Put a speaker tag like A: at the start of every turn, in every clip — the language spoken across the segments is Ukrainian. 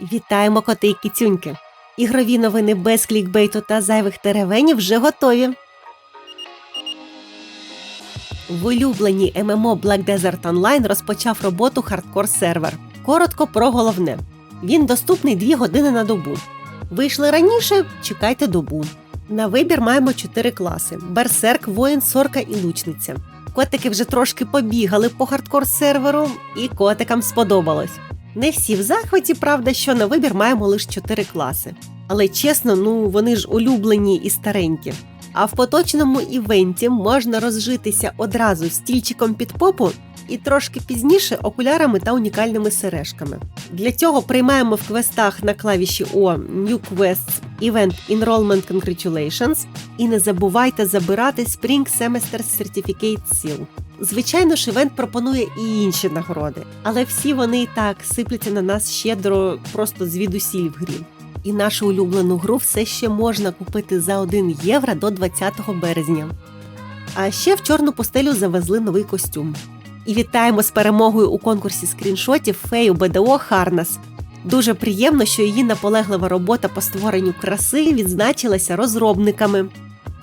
A: Вітаємо коти і кицюньки! Ігрові новини без клікбейту та зайвих теревенів вже готові. В улюбленій ММО Black Desert Online розпочав роботу хардкор сервер. Коротко про головне. Він доступний 2 години на добу. Вийшли раніше, чекайте добу. На вибір маємо 4 класи: Берсерк, воїн, сорка і лучниця. Котики вже трошки побігали по хардкор серверу, і котикам сподобалось. Не всі в захваті, правда, що на вибір маємо лише 4 класи. Але чесно, ну вони ж улюблені і старенькі. А в поточному івенті можна розжитися одразу стільчиком під попу і трошки пізніше окулярами та унікальними сережками. Для цього приймаємо в квестах на клавіші О New Quests Event Enrollment Congratulations і не забувайте забирати Spring Semester Certificate Seal. Звичайно ж, івент пропонує і інші нагороди, але всі вони і так сипляться на нас щедро просто звідусіль в грі. І нашу улюблену гру все ще можна купити за 1 євро до 20 березня. А ще в чорну постелю завезли новий костюм. І вітаємо з перемогою у конкурсі скріншотів фею БДО Харнас. Дуже приємно, що її наполеглива робота по створенню краси відзначилася розробниками.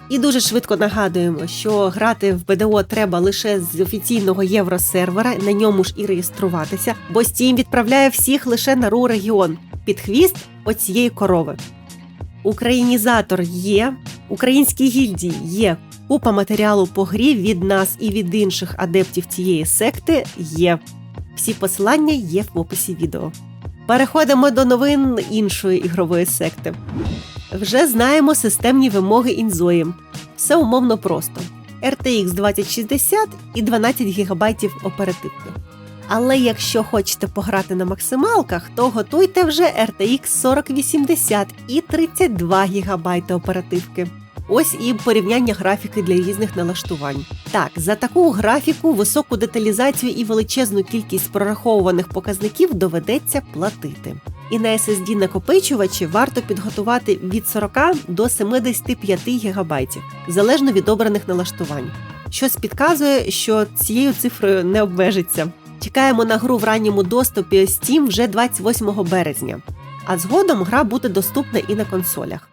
A: І дуже швидко нагадуємо, що грати в БДО треба лише з офіційного євросервера, на ньому ж і реєструватися, бо Steam відправляє всіх лише на РУ регіон під хвіст оцієї корови. Українізатор є, українські гільдії є. Купа матеріалу по грі від нас і від інших адептів цієї секти є. Всі посилання є в описі відео. Переходимо до новин іншої ігрової секти. Вже знаємо системні вимоги інзої. Все умовно просто: RTX 2060 і 12 ГБ оперативки. Але якщо хочете пограти на максималках, то готуйте вже RTX 4080 і 32 ГБ оперативки. Ось і порівняння графіки для різних налаштувань. Так, за таку графіку, високу деталізацію і величезну кількість прораховуваних показників доведеться платити. І на SSD накопичувачі варто підготувати від 40 до 75 ГБ, залежно від обраних налаштувань. Щось підказує, що цією цифрою не обмежиться. Чекаємо на гру в ранньому доступі Steam вже 28 березня, а згодом гра буде доступна і на консолях.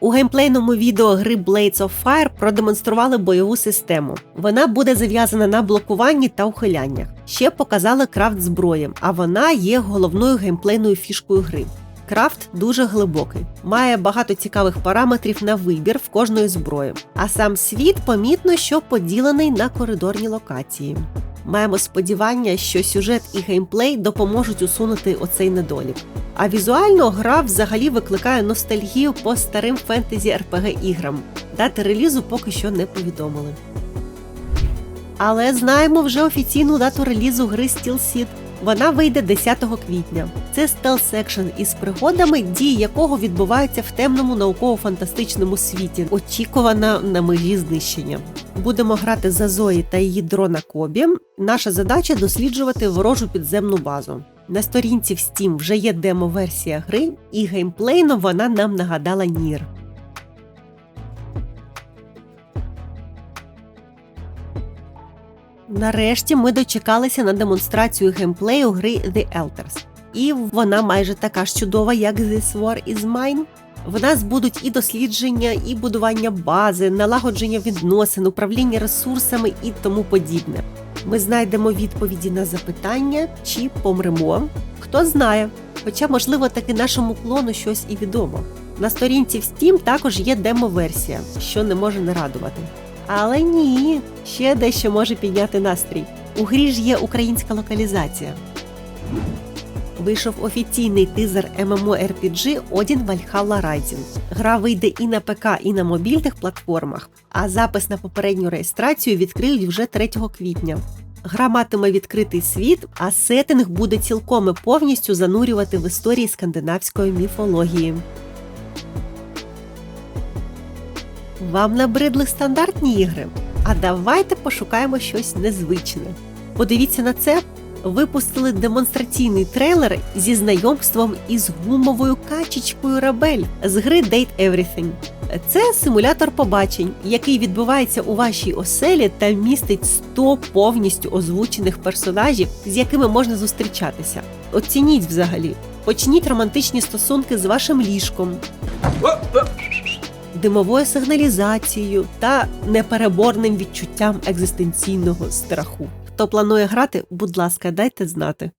A: У геймплейному відео гри Blades of Fire продемонстрували бойову систему. Вона буде зав'язана на блокуванні та ухиляннях. Ще показали крафт зброї, а вона є головною геймплейною фішкою гри. Крафт дуже глибокий, має багато цікавих параметрів на вибір в кожної зброї. А сам світ помітно, що поділений на коридорні локації. Маємо сподівання, що сюжет і геймплей допоможуть усунути оцей недолік. А візуально гра взагалі викликає ностальгію по старим фентезі rpg іграм. Дати релізу поки що не повідомили. Але знаємо вже офіційну дату релізу гри Steel Seed. Вона вийде 10 квітня. Це стелс екшен із пригодами, дії якого відбуваються в темному науково-фантастичному світі, очікувана на межі знищення. Будемо грати за Зої та її дрона Кобі. Наша задача досліджувати ворожу підземну базу. На сторінці в Steam вже є демо-версія гри, і геймплейно вона нам нагадала Нір. Нарешті ми дочекалися на демонстрацію геймплею гри The Elders. І вона майже така ж чудова, як This War is Mine. В нас будуть і дослідження, і будування бази, налагодження відносин, управління ресурсами і тому подібне. Ми знайдемо відповіді на запитання, чи помремо. Хто знає, хоча, можливо, таки нашому клону щось і відомо. На сторінці в Steam також є демо-версія, що не може не радувати. Але ні, ще дещо може підняти настрій. У грі ж є українська локалізація. Вийшов офіційний тизер MMORPG Odin Valhalla Rising. Гра вийде і на ПК, і на мобільних платформах, а запис на попередню реєстрацію відкриють вже 3 квітня. Гра матиме відкритий світ, а сеттинг буде цілком і повністю занурювати в історії скандинавської міфології. Вам набридли стандартні ігри? А давайте пошукаємо щось незвичне. Подивіться на це. випустили демонстраційний трейлер зі знайомством із гумовою качечкою Рабель з гри Date Everything. Це симулятор побачень, який відбувається у вашій оселі та містить 100 повністю озвучених персонажів, з якими можна зустрічатися. Оцініть взагалі. Почніть романтичні стосунки з вашим ліжком, димовою сигналізацією та непереборним відчуттям екзистенційного страху. Хто планує грати, будь ласка, дайте знати.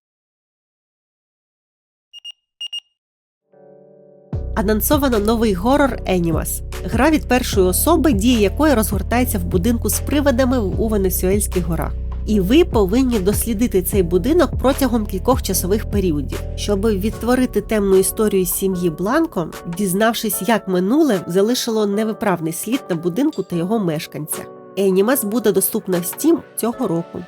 A: Анонсовано новий горор Енімас. Гра від першої особи, дія якої розгортається в будинку з привидами у Венесуельських горах. І ви повинні дослідити цей будинок протягом кількох часових періодів, щоб відтворити темну історію сім'ї Бланко, дізнавшись, як минуле залишило невиправний слід на будинку та його мешканцях. Енімас буде доступна в Steam цього року.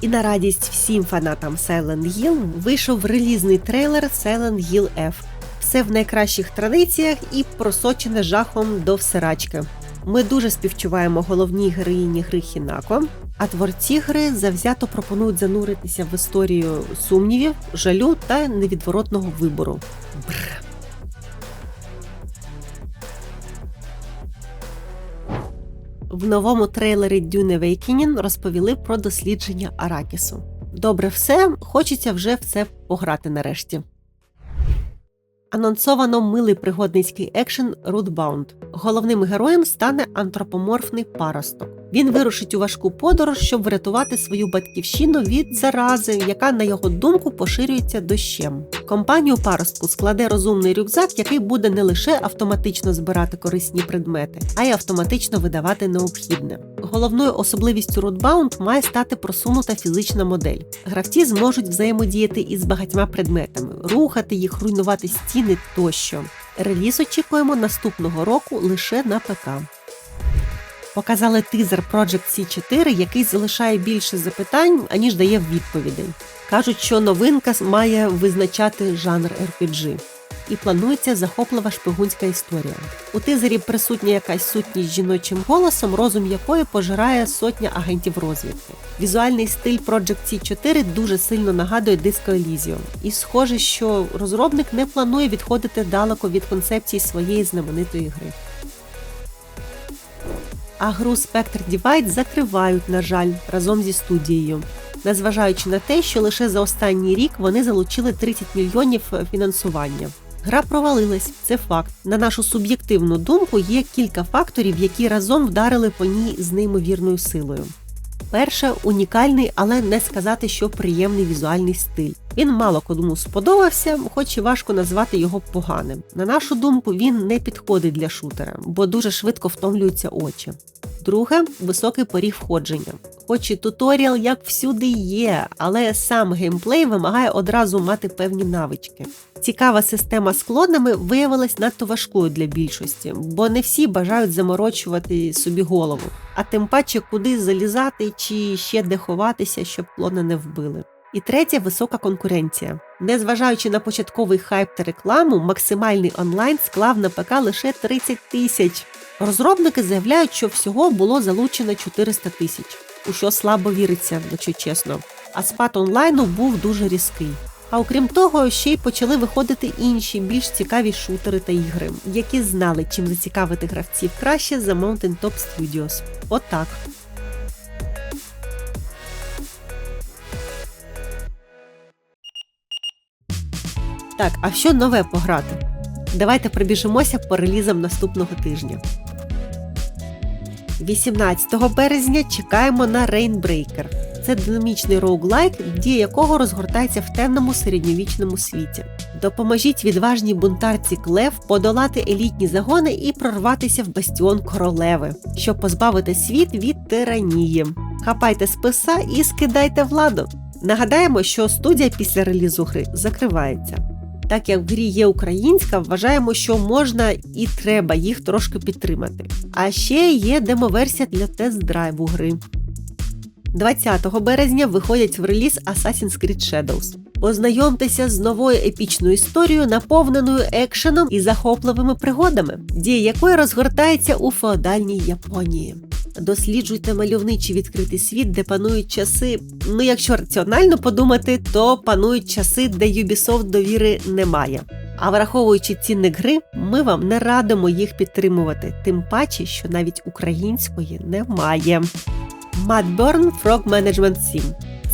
A: І на радість всім фанатам Silent Hill вийшов релізний трейлер Silent Hill F. Все в найкращих традиціях і просочене жахом до всерачки. Ми дуже співчуваємо головній героїні гри Хінако, а творці гри завзято пропонують зануритися в історію сумнівів, жалю та невідворотного вибору. Бррр. В новому трейлері Dune Awakening розповіли про дослідження Аракісу. Добре, все, хочеться вже в це пограти нарешті. Анонсовано милий пригодницький екшен Rootbound. Головним героєм стане антропоморфний паросток. Він вирушить у важку подорож, щоб врятувати свою батьківщину від зарази, яка, на його думку, поширюється дощем. Компанію паростку складе розумний рюкзак, який буде не лише автоматично збирати корисні предмети, а й автоматично видавати необхідне. Головною особливістю Rootbound має стати просунута фізична модель. Гравці зможуть взаємодіяти із багатьма предметами, рухати їх, руйнувати стіни тощо. Реліз очікуємо наступного року лише на ПК. Показали тизер Project C4, який залишає більше запитань, аніж дає відповідей. Кажуть, що новинка має визначати жанр RPG. І планується захоплива шпигунська історія. У тизері присутня якась сутність жіночим голосом, розум якої пожирає сотня агентів розвідки. Візуальний стиль Project C4 дуже сильно нагадує Disco Elysium. І схоже, що розробник не планує відходити далеко від концепції своєї знаменитої гри. А гру Spectre Divide закривають, на жаль, разом зі студією, незважаючи на те, що лише за останній рік вони залучили 30 мільйонів фінансування. Гра провалилась, це факт. На нашу суб'єктивну думку, є кілька факторів, які разом вдарили по ній з неймовірною силою. Перше унікальний, але не сказати, що приємний візуальний стиль. Він мало кому сподобався, хоч і важко назвати його поганим. На нашу думку, він не підходить для шутера, бо дуже швидко втомлюються очі. Друге високий поріг входження. Хоч і туторіал як всюди є, але сам геймплей вимагає одразу мати певні навички. Цікава система з клонами виявилась надто важкою для більшості, бо не всі бажають заморочувати собі голову, а тим паче куди залізати чи ще де ховатися, щоб клони не вбили. І третє висока конкуренція. Незважаючи на початковий хайп та рекламу, максимальний онлайн склав на ПК лише 30 тисяч. Розробники заявляють, що всього було залучено 400 тисяч, у що слабо віриться, якщо чесно. А спад онлайну був дуже різкий. А окрім того, ще й почали виходити інші більш цікаві шутери та ігри, які знали, чим зацікавити гравців краще за Mountain Top Studios. Отак. Так, а що нове пограти? Давайте пробіжимося по релізам наступного тижня. 18 березня чекаємо на Rainbreaker. Це динамічний роуглайк, дія якого розгортається в темному середньовічному світі. Допоможіть відважній бунтарці Клев подолати елітні загони і прорватися в бастіон королеви, щоб позбавити світ від тиранії. Хапайте списа і скидайте владу. Нагадаємо, що студія після релізу гри закривається. Так як в грі є українська, вважаємо, що можна і треба їх трошки підтримати. А ще є демоверсія для тест-драйву гри. 20 березня виходять в реліз Assassin's Creed Shadows. Познайомтеся з новою епічною історією, наповненою екшеном і захопливими пригодами, дія якої розгортається у феодальній Японії. Досліджуйте мальовничий відкритий світ, де панують часи. Ну, якщо раціонально подумати, то панують часи, де Ubisoft довіри немає. А враховуючи цінник гри, ми вам не радимо їх підтримувати, тим паче, що навіть української немає. Mudburn Frog Management 7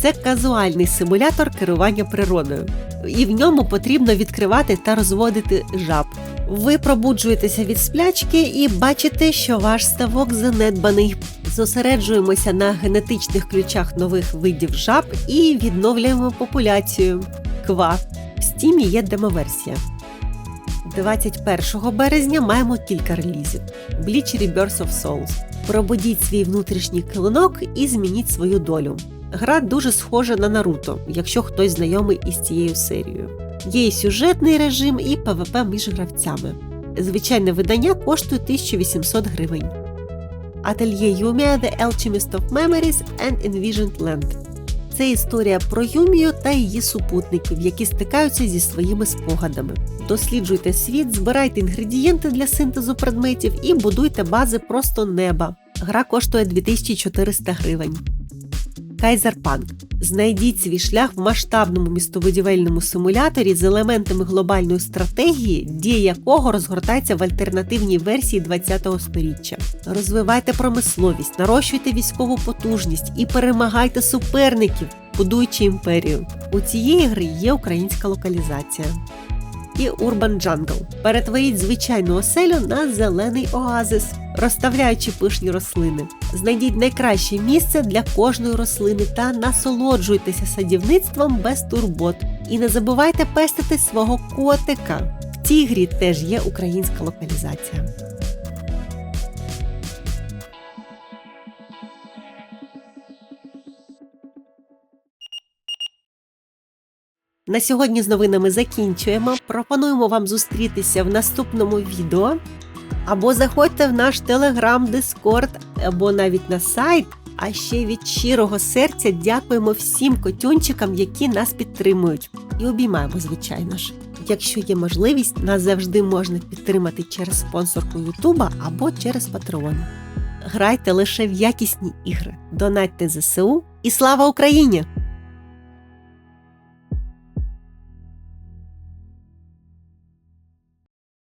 A: це казуальний симулятор керування природою, і в ньому потрібно відкривати та розводити жаб. Ви пробуджуєтеся від сплячки і бачите, що ваш ставок занедбаний. Зосереджуємося на генетичних ключах нових видів жаб і відновлюємо популяцію. Ква. В стімі є демоверсія. 21 березня маємо кілька релізів: Bleach Rebirth of Souls. Пробудіть свій внутрішній килинок і змініть свою долю. Гра дуже схожа на Наруто, якщо хтось знайомий із цією серією. Є і сюжетний режим, і ПВП між гравцями. Звичайне видання коштує 1800 гривень. Ательє Юмія The Alchemist of Memories and Envisioned Land. Це історія про Юмію та її супутників, які стикаються зі своїми спогадами. Досліджуйте світ, збирайте інгредієнти для синтезу предметів і будуйте бази просто неба. Гра коштує 2400 гривень. Кайзерпанк. Знайдіть свій шлях в масштабному містобудівельному симуляторі з елементами глобальної стратегії, дія якого розгортається в альтернативній версії 20-го сторіччя. Розвивайте промисловість, нарощуйте військову потужність і перемагайте суперників, будуючи імперію. У цієї гри є українська локалізація. І Urban Jungle. Перетворіть звичайну оселю на зелений оазис, розставляючи пишні рослини. Знайдіть найкраще місце для кожної рослини та насолоджуйтеся садівництвом без турбот. І не забувайте пестити свого котика. В цій грі теж є українська локалізація. На сьогодні з новинами закінчуємо. Пропонуємо вам зустрітися в наступному відео. Або заходьте в наш телеграм, дискорд, або навіть на сайт. А ще від щирого серця дякуємо всім котюнчикам, які нас підтримують. І обіймаємо, звичайно ж. Якщо є можливість, нас завжди можна підтримати через спонсорку Ютуба або через Patreon. Грайте лише в якісні ігри, донатьте ЗСУ і слава Україні!